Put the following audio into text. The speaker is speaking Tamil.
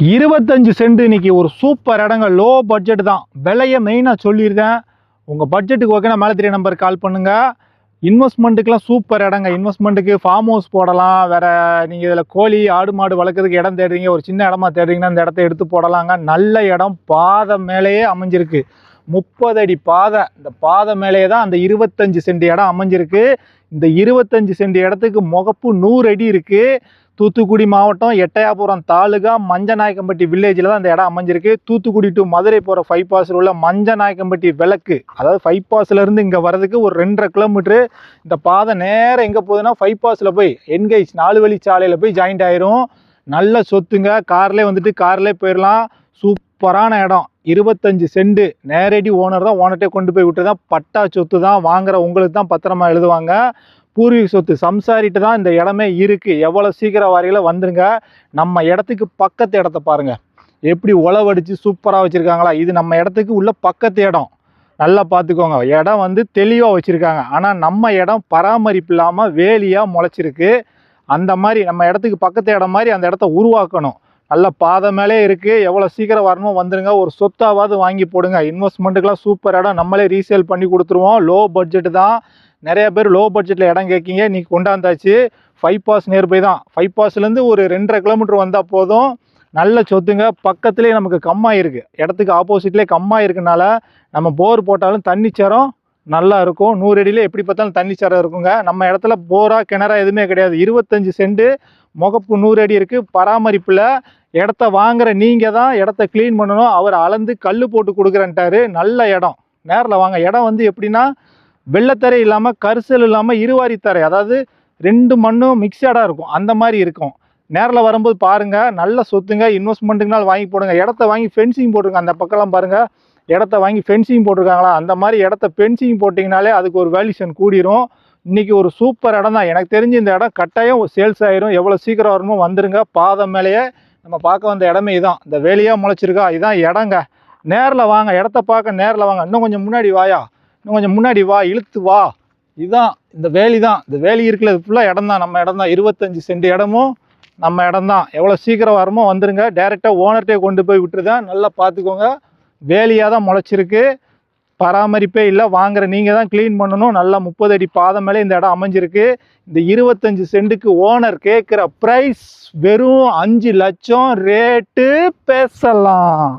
இருபத்தஞ்சு சென்ட் இன்னைக்கு ஒரு சூப்பர் இடங்க லோ பட்ஜெட் தான். விலையை மெயினாக சொல்லியிருந்தேன். உங்கள் பட்ஜெட்டுக்கு ஓகேனா மேலே தெரிய நம்பர் கால் பண்ணுங்கள் இன்வெஸ்ட்மெண்ட்டுக்கெலாம் சூப்பர் இடங்க. இன்வெஸ்ட்மெண்ட்டுக்கு ஃபார்ம் ஹவுஸ் போடலாம். வேறு நீங்கள் இதில் கோழி ஆடு மாடு வளர்க்குறதுக்கு இடம் தேடுறீங்க. ஒரு சின்ன இடமா தேடுறீங்கன்னா இந்த இடத்த எடுத்து போடலாங்க. நல்ல இடம். பாதை மேலேயே அமைஞ்சிருக்கு. முப்பது அடி பாதை. இந்த பாதை மேலேயே தான் அந்த இருபத்தஞ்சு சென்ட் இடம் அமைஞ்சிருக்கு. இந்த இருபத்தஞ்சு சென்ட் இடத்துக்கு முகப்பு நூறு அடி இருக்குது தூத்துக்குடி மாவட்டம் எட்டயாபுரம் தாலுகா மஞ்சநாயக்கம்பட்டி வில்லேஜில் தான் இந்த இடம் அமைஞ்சிருக்கு. தூத்துக்குடி டு மதுரை போகிற ஃபைவ் பாஸில் உள்ள மஞ்சநாயக்கம்பட்டி விளக்கு. அதாவது ஃபைவ் பாஸ்லேருந்து இங்கே வர்றதுக்கு ஒரு ரெண்டரை கிலோமீட்ரு இந்த பாதை நேரம் எங்கே போகுதுன்னா ஃபைவ் பாஸில் போய் என்கேஜ் நாலு வழி சாலையில் போய் ஜாயிண்ட் ஆயிரும். நல்ல சொத்துங்க. கார்லேயே வந்துட்டு கார்லேயே போயிடலாம் சூப்பரான இடம். இருபத்தஞ்சு செண்டு நேரடி ஓனர் தான் ஓனர்ட்டே கொண்டு போய் விட்டு தான் பட்டா சொத்து தான் வாங்குற உங்களுக்கு தான் பத்திரமா எழுதுவாங்க. பூர்வீக சொத்து சம்சாரிட்டு தான் இந்த இடமே இருக்குது எவ்வளோ சீக்கிரம் வரையில் வந்துருங்க. நம்ம இடத்துக்கு பக்கத்து இடத்த பாருங்கள் எப்படி உழவடிச்சு சூப்பராக வச்சுருக்காங்களா? இது நம்ம இடத்துக்கு உள்ள பக்கத்து இடம். நல்லா பார்த்துக்கோங்க இடம் வந்து தெளிவாக வச்சுருக்காங்க. ஆனால் நம்ம இடம் பராமரிப்பு இல்லாமல் வேலியாக முளைச்சிருக்கு. அந்த மாதிரி நம்ம இடத்துக்கு பக்கத்து இடம் மாதிரி அந்த இடத்த உருவாக்கணும். நல்ல பாதை மேலே இருக்குது எவ்வளோ சீக்கிரம் வரணுமோ வந்துடுங்க ஒரு சொத்தாவது வாங்கி போடுங்க. இன்வெஸ்ட்மெண்ட்டுக்கெலாம் சூப்பர் இடம். நம்மளே ரீசேல் பண்ணி கொடுத்துருவோம். லோ பட்ஜெட்டு தான். நிறைய பேர் லோ பட்ஜெட்டில் இடம் கேட்கீங்க இன்றைக்கி கொண்டாந்தாச்சு. ஃபைவ் பாஸ் நியர்பை தான். ஃபைவ் பாஸ்லேருந்து ஒரு ரெண்டரை கிலோமீட்டர் வந்தால் போதும். நல்ல சொத்துங்க. பக்கத்துலேயே நமக்கு கம்மாக இருக்குது இடத்துக்கு ஆப்போசிட்லேயே கம்மாக இருக்கனால நம்ம போர் போட்டாலும் தண்ணி சேரம். நல்லா இருக்கும். நூறு அடியில் எப்படி பார்த்தாலும் தண்ணி சேரம் இருக்குங்க. நம்ம இடத்துல போரா கிணறா எதுவுமே கிடையாது. இருபத்தஞ்சி செண்டு முகப்பு நூறு அடி இருக்குது பராமரிப்பில் இடத்த வாங்குற நீங்கள் தான் இடத்த க்ளீன் பண்ணணும். அவர் அளந்து கல் போட்டு கொடுக்குறேன்ட்டாரு. நல்ல இடம். நேரில் வாங்க. இடம் வந்து எப்படின்னா வெள்ளத்தரை இல்லாமல் கரிசல் இல்லாமல் இருவாரித்தரை அதாவது ரெண்டு மண்ணும் மிக்சடாக இருக்கும். அந்த மாதிரி இருக்கும். நேரில் வரும்போது பாருங்கள் நல்ல சொத்துங்க இன்வெஸ்ட்மெண்ட்டுக்குனால வாங்கி போடுங்க. இடத்த வாங்கி ஃபென்சிங் போட்டுருங்க அந்த பக்கம்லாம் பாருங்கள் இடத்த வாங்கி ஃபென்சிங் போட்டிருக்காங்களா? அந்த மாதிரி இடத்த ஃபென்சிங் போட்டிங்கனாலே அதுக்கு ஒரு வேல்யூஷன் கூடிரும். இன்றைக்கி ஒரு சூப்பர் இடம் தான். எனக்கு தெரிஞ்சு இந்த இடம் கட்டாயம் சேல்ஸ் ஆகிரும் எவ்வளோ சீக்கிரம் வரணுமோ வந்துருங்க. பாதம் மேலேயே நம்ம பார்க்க வந்த இடமே இதான். இந்த வேலையாக முளைச்சிருக்கா. இதான் இடங்க. நேரில் வாங்க. இடத்த பார்க்க நேரில் வாங்க. இன்னும் கொஞ்சம் முன்னாடி வாயா. இன்னும் கொஞ்சம் முன்னாடி வா இழுத்து வா. இதுதான் இந்த வேலி தான் இந்த வேலி இருக்கிறது ஃபுல்லாக இடம் தான் நம்ம இடம் தான் இருபத்தஞ்சி சென்ட் இடமும் நம்ம இடம் தான் எவ்வளோ சீக்கிரம் வரமோ வந்துருங்க. டேரெக்டாக ஓனர்கிட்டே கொண்டு போய் விட்டுருதான் நல்லா பார்த்துக்கோங்க வேலியாக தான் முளைச்சிருக்கு. பராமரிப்பே இல்லை. வாங்குற நீங்கள் தான் க்ளீன் பண்ணணும். நல்லா முப்பது அடி பாதம் மேலே இந்த இடம் அமைஞ்சிருக்கு. இந்த இருபத்தஞ்சி சென்ட்டுக்கு ஓனர் கேட்குற ப்ரைஸ் வெறும் அஞ்சு லட்சம் ரேட்டு பேசலாம்.